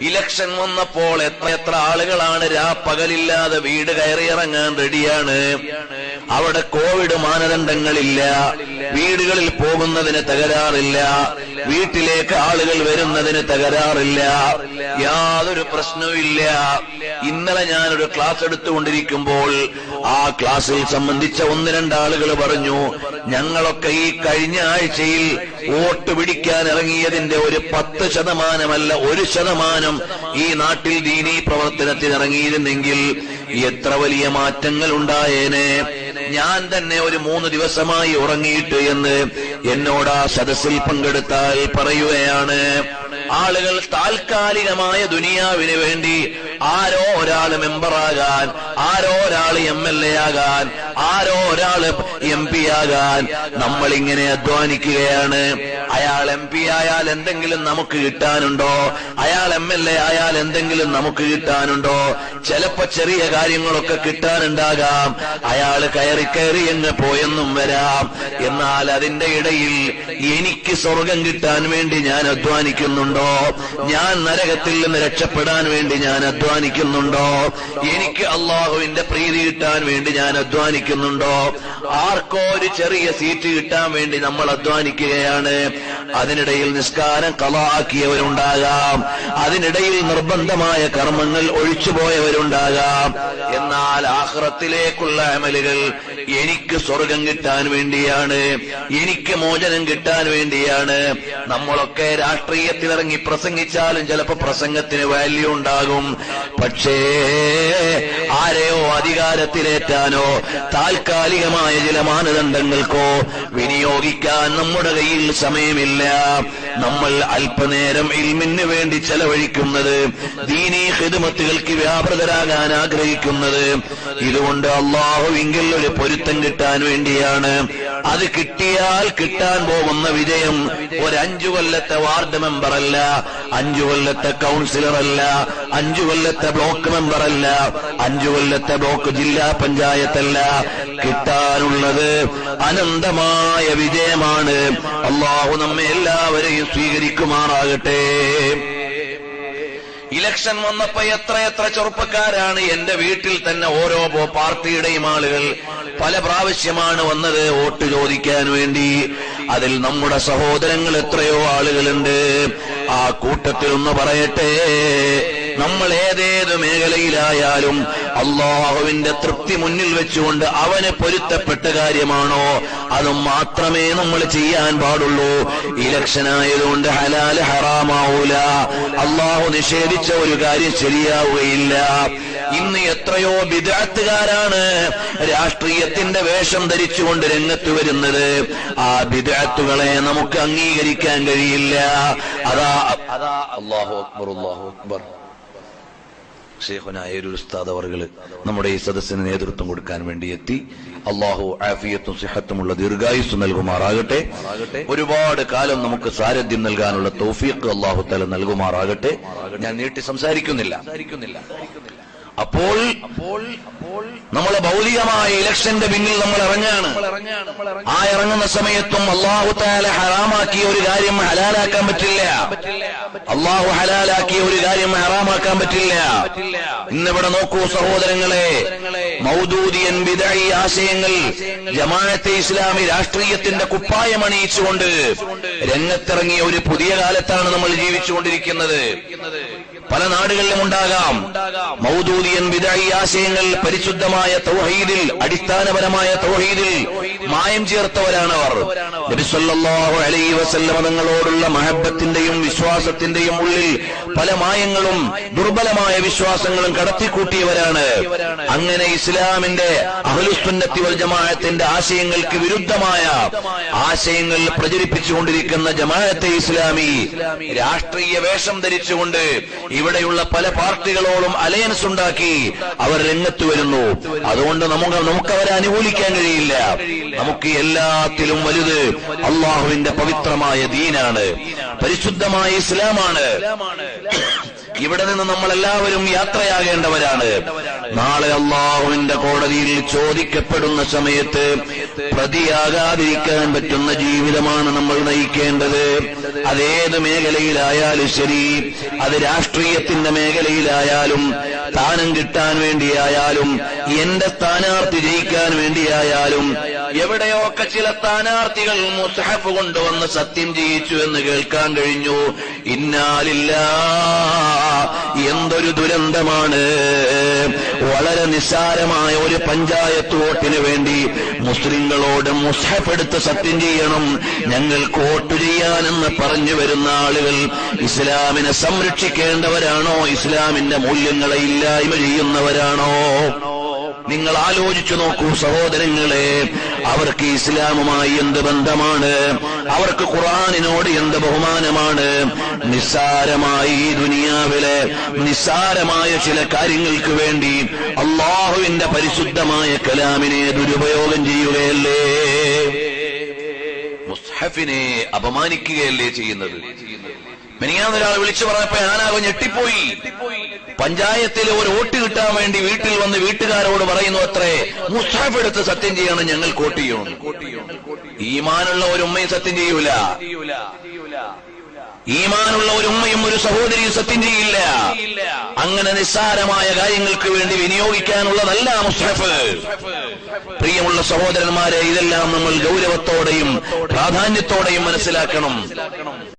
Election വന്നപ്പോൾ എത്ര എത്ര ആളുകളാണ് രാ പകലില്ലാതെ വീട് കയറിയിറങ്ങാൻ റെഡിയാണ്. അവിടെ കോവിഡ് മാനദണ്ഡങ്ങളില്ല. വീടുകളിൽ പോകുന്നതിന് തകരാറില്ല. വീട്ടിലേക്ക് ആളുകൾ വരുന്നതിന് തകരാറില്ല. യാതൊരു പ്രശ്നവുമില്ല. ഇന്നലെ ഞാനൊരു ക്ലാസ് എടുത്തുകൊണ്ടിരിക്കുമ്പോൾ ആ ക്ലാസ്സിൽ സംബന്ധിച്ച ഒന്ന് രണ്ടാളുകൾ പറഞ്ഞു ഞങ്ങളൊക്കെ ഈ കഴിഞ്ഞ ആഴ്ചയിൽ വോട്ട് പിടിക്കാൻ ഇറങ്ങിയതിന്റെ ഒരു പത്ത് ശതമാനമല്ല ഒരു ശതമാനം ഈ നാട്ടിൽ ദീനീ പ്രവർത്തനത്തിന് ഇറങ്ങിയിരുന്നെങ്കിൽ എത്ര വലിയ മാറ്റങ്ങൾ ഉണ്ടായേനെ? ഞാൻ തന്നെ ഒരു മൂന്ന് ദിവസമായി ഉറങ്ങിയിട്ട് എന്ന് എന്നോട് ആ സദസ്സിൽ പങ്കെടുത്താൽ പറയുകയാണ്. ആളുകൾ താൽക്കാലികമായ ദുനിയാവിന് വേണ്ടി ആരോ ഒരാൾ മെമ്പറാകാൻ ആരോ ഒരാൾ എം എൽ എ ആകാൻ ആരോ ഒരാൾ എം പി ആകാൻ നമ്മൾ ഇങ്ങനെ അധ്വാനിക്കുകയാണ്. അയാൾ എം പി ആയാൽ എന്തെങ്കിലും നമുക്ക് കിട്ടാനുണ്ടോ? അയാൾ എം എൽ എ ആയാൽ എന്തെങ്കിലും നമുക്ക് കിട്ടാനുണ്ടോ? ചിലപ്പോ ചെറിയ കാര്യങ്ങളൊക്കെ കിട്ടാനുണ്ടാകാം. അയാൾ കയറി കയറി എങ്ങ് പോയെന്നും വരാം. എന്നാൽ അതിന്റെ ഇടയിൽ എനിക്ക് സ്വർഗം കിട്ടാൻ വേണ്ടി ഞാൻ അധ്വാനിക്കുന്നുണ്ടോ? ഞാൻ നരകത്തിൽ നിന്ന് രക്ഷപ്പെടാൻ വേണ്ടി ഞാൻ അധ്വാനിക്കുന്നുണ്ടോ? എനിക്ക് അള്ളാഹുവിന്റെ പ്രീതി കിട്ടാൻ വേണ്ടി ഞാൻ അധ്വാനിക്കുന്നുണ്ടോ? ആർക്കോ ഒരു ചെറിയ സീറ്റ് കിട്ടാൻ വേണ്ടി നമ്മൾ അധ്വാനിക്കുകയാണ്. അതിനിടയിൽ നിസ്കാരം കളാക്കിയവരുണ്ടാകാം അതിനിടയിൽ നിർബന്ധമായ കർമ്മങ്ങൾ ഒഴിച്ചുപോയവരുണ്ടാകാം. എന്നാൽ ആഹ്റത്തിലേക്കുള്ള അമലുകൾ എനിക്ക് സ്വർഗം കിട്ടാൻ വേണ്ടിയാണ്. എനിക്ക് മോചനം കിട്ടാൻ വേണ്ടിയാണ്. നമ്മളൊക്കെ രാഷ്ട്രീയത്തിലിറങ്ങി പ്രസംഗിച്ചാലും ചിലപ്പോ പ്രസംഗത്തിന് വാല്യൂ ഉണ്ടാകും. പക്ഷേ ആരെയോ അധികാരത്തിലേറ്റാനോ താൽക്കാലികമായ ചില മാനദണ്ഡങ്ങൾക്കോ വിനിയോഗിക്കാൻ നമ്മുടെ കയ്യിൽ സമയമില്ല. നമ്മൾ അല്പനേരം ഇൽമിന് വേണ്ടി ചെലവഴിക്കുന്നത് ദീനീ ഹിദമത്തുകൾക്ക് വ്യാപൃതരാകാൻ ആഗ്രഹിക്കുന്നത്. ഇതുകൊണ്ട് അള്ളാഹുവിങ്കിൽ ഒരു പൊരുത്തം കിട്ടാൻ വേണ്ടിയാണ് അത് കിട്ടിയാൽ കിട്ടാൻ പോകുന്ന വിജയം ഒരു കൊല്ലത്തെ വാർഡ് മെമ്പർ അല്ല അഞ്ചു കൊല്ലത്തെ കൗൺസിലർ അല്ല അഞ്ചു കൊല്ലത്തെ ബ്ലോക്ക് മെമ്പർ അല്ല അഞ്ചു കൊല്ലത്തെ ബ്ലോക്ക് ജില്ലാ പഞ്ചായത്തല്ല. കിട്ടാനുള്ളത് അനന്തമായ വിജയമാണ്. അള്ളാഹു നമ്മെ എല്ലാവരെയും സ്വീകരിക്കുമാറാകട്ടെ. ഇലക്ഷൻ വന്നപ്പോ എത്ര എത്ര ചെറുപ്പക്കാരാണ് എന്റെ വീട്ടിൽ തന്നെ ഓരോ പാർട്ടിയുടെയും ആളുകൾ പല പ്രാവശ്യമാണ് വന്നത് വോട്ട് ചോദിക്കാൻ വേണ്ടി. അതിൽ നമ്മുടെ സഹോദരങ്ങൾ എത്രയോ ആളുകളുണ്ട്. ആ കൂട്ടത്തിൽ ഒന്ന് പറയട്ടെ. നമ്മൾ ഏതേത് മേഖലയിലായാലും അള്ളാഹുവിന്റെ തൃപ്തി മുന്നിൽ വെച്ചുകൊണ്ട് അവന് പൊരുത്തപ്പെട്ട കാര്യമാണോ? അത് മാത്രമേ നമ്മൾ ചെയ്യാൻ പാടുള്ളൂ. ഇലക്ഷൻ ആയതുകൊണ്ട് ഹലാൽ ഹറാമാവൂല. അള്ളാഹു നിഷേധിച്ച ഒരു കാര്യം ശരിയാവുകയില്ല. ഇന്ന് എത്രയോ വിദഗ്ധകാരാണ് രാഷ്ട്രീയത്തിന്റെ വേഷം ധരിച്ചുകൊണ്ട് രംഗത്ത് വരുന്നത്. ആ വിദഗ്ധകളെ നമുക്ക് അംഗീകരിക്കാൻ കഴിയില്ല. അതാ അതാ അള്ളാഹു അക്ബർ അള്ളാഹു അക്ബർ. ഷെയ്ഖുനായ ഒരു ഉസ്താദ് അവർകൾ നമ്മുടെ ഈ സദസ്സിന് നേതൃത്വം കൊടുക്കാൻ വേണ്ടി എത്തി. അള്ളാഹു ആഫിയത്തും സിഹത്തുമുള്ള ദീർഘായുസ് നൽകുമാറാകട്ടെ. ഒരുപാട് കാലം നമുക്ക് സാരഥ്യം നൽകാനുള്ള തൗഫീഖ് അള്ളാഹു തല നൽകുമാറാകട്ടെ. ഞാൻ നീട്ടി സംസാരിക്കുന്നില്ല. അപ്പോൾ അപ്പോൾ നമ്മളെ ഭൗതികമായ ഇലക്ഷന്റെ പിന്നിൽ നമ്മൾ ഇറങ്ങാണ് ആ ഇറങ്ങുന്ന സമയത്തും അള്ളാഹു താല ഹറാമാക്കിയ ഒരു കാര്യം ഹലാലാക്കാൻ പറ്റില്ല. അള്ളാഹു ഹലാലാക്കിയ ഒരു കാര്യം ഹറാമാക്കാൻ പറ്റില്ല. ഇന്നിവിടെ നോക്കൂ സഹോദരങ്ങളെ മൗദൂദിയൻ വിദായി ആശയങ്ങൾ ജമാഅത്തെ ഇസ്ലാമി രാഷ്ട്രീയത്തിന്റെ കുപ്പായമണിയിച്ചുകൊണ്ട് രംഗത്തിറങ്ങിയ ഒരു പുതിയ കാലത്താണ് നമ്മൾ ജീവിച്ചുകൊണ്ടിരിക്കുന്നത്. പല നാടുകളിലും ഉണ്ടാകാം. മൗദൂദിയൻ വിദായി ആശയങ്ങൾ പരിശുദ്ധമായ തൗഹീദിൽ അടിസ്ഥാനപരമായ തൗഹീദിൽ മായം ചേർത്തവരാണവർ. നബിസല്ലാഹു അലൈ വസല്ലമ തങ്ങളോടുള്ള മഹബത്തിന്റെയും വിശ്വാസത്തിന്റെയും ഉള്ളിൽ പല മായങ്ങളും ദുർബലമായ വിശ്വാസങ്ങളും കടത്തിക്കൂട്ടിയവരാണ്. അങ്ങനെ ഇസ്ലാമിന്റെ അഹ്ലുസുന്നത്തി വൽ ജമാഅത്തിന്റെ ആശയങ്ങൾക്ക് വിരുദ്ധമായ ആശയങ്ങൾ പ്രചരിപ്പിച്ചുകൊണ്ടിരിക്കുന്ന ജമാഅത്തെ ഇസ്ലാമി രാഷ്ട്രീയ വേഷം ധരിച്ചുകൊണ്ട് ഇവിടെയുള്ള പല പാർട്ടികളോടും അലയൻസ് ഉണ്ടാക്കി അവർ രംഗത്ത് വരുന്നു. അതുകൊണ്ട് നമുക്ക് നമുക്ക് അവരെ അനുകൂലിക്കാൻ കഴിയില്ല. നമുക്ക് എല്ലാത്തിലും വലുത് അള്ളാഹുവിന്റെ പവിത്രമായ ദീനാണ്. പരിശുദ്ധമായ ഇസ്ലാമാണ്. ഇവിടെ നിന്ന് നമ്മൾ എല്ലാവരും യാത്രയാകേണ്ടവരാണ്. നാളെ അള്ളാഹുവിന്റെ കോടതിയിൽ ചോദിക്കപ്പെടുന്ന സമയത്ത് പ്രതിയാകാതിരിക്കാൻ പറ്റുന്ന ജീവിതമാണ് നമ്മൾ നയിക്കേണ്ടത്. അതേത് മേഖലയിലായാലും ശരി അത് രാഷ്ട്രീയത്തിന്റെ മേഖലയിലായാലും സ്ഥാനം കിട്ടാൻ വേണ്ടിയായാലും എന്റെ സ്ഥാനാർത്ഥി ജയിക്കാൻ വേണ്ടിയായാലും എവിടെയൊക്കെ ചില സ്ഥാനാർത്ഥികൾ മുസ്ഹഫ് കൊണ്ടുവന്ന് സത്യം ചെയ്യിച്ചു എന്ന് കേൾക്കാൻ കഴിഞ്ഞു. ഇന്നാലില്ല എന്തൊരു ദുരന്തമാണ്. വളരെ നിസ്സാരമായ ഒരു പഞ്ചായത്ത് വോട്ടിന് വേണ്ടി മുസ്ലിങ്ങളോട് മുസ്ഹഫ് എടുത്ത് സത്യം ചെയ്യണം. ഞങ്ങൾ വോട്ട് ചെയ്യാനെന്ന് പറഞ്ഞു വരുന്ന ആളുകൾ ഇസ്ലാമിനെ സംരക്ഷിക്കേണ്ടവരാണോ? ഇസ്ലാമിന്റെ മൂല്യങ്ങളെ ഇല്ലായ്മ ചെയ്യുന്നവരാണോ? നിങ്ങൾ ആലോചിച്ചു നോക്കൂ സഹോദരങ്ങളെ അവർക്ക് ഇസ്ലാമുമായി എന്ത് ബന്ധമാണ്? അവർക്ക് ഖുറാനിനോട് എന്ത് ബഹുമാനമാണ്? നിസ്സാരമായി ഈ ദുനിയാവിലെ നിസ്സാരമായ ചില കാര്യങ്ങൾക്ക് വേണ്ടി അള്ളാഹുവിന്റെ പരിശുദ്ധമായ കലാമിനെ ദുരുപയോഗം ചെയ്യുകയല്ലേ? മുസ്ഹഫിനെ അപമാനിക്കുകയല്ലേ ചെയ്യുന്നത്? മിനിയാന്ന് ഒരാൾ വിളിച്ചു പറഞ്ഞപ്പോ ഞാനാകെ ഞെട്ടിപ്പോയി. പഞ്ചായത്തിൽ ഒരു വോട്ട് കിട്ടാൻ വേണ്ടി വീട്ടിൽ വന്ന് വീട്ടുകാരോട് പറയുന്നു അത്രേ. മുസ്താഫ് എടുത്ത് സത്യം ചെയ്യണം ഞങ്ങൾ കോട്ട് ചെയ്യണം ഈമാനുള്ള ഒരു ഉമ്മയും സത്യം ചെയ്യൂല. ഈമാനുള്ള ഒരു ഉമ്മയും ഒരു സഹോദരിയും സത്യം ചെയ്യില്ല. അങ്ങനെ നിസ്സാരമായ കാര്യങ്ങൾക്ക് വേണ്ടി വിനിയോഗിക്കാനുള്ളതല്ല മുസ്തഫ്. പ്രിയമുള്ള സഹോദരന്മാരെ ഇതെല്ലാം നമ്മൾ ഗൗരവത്തോടെയും പ്രാധാന്യത്തോടെയും മനസ്സിലാക്കണം.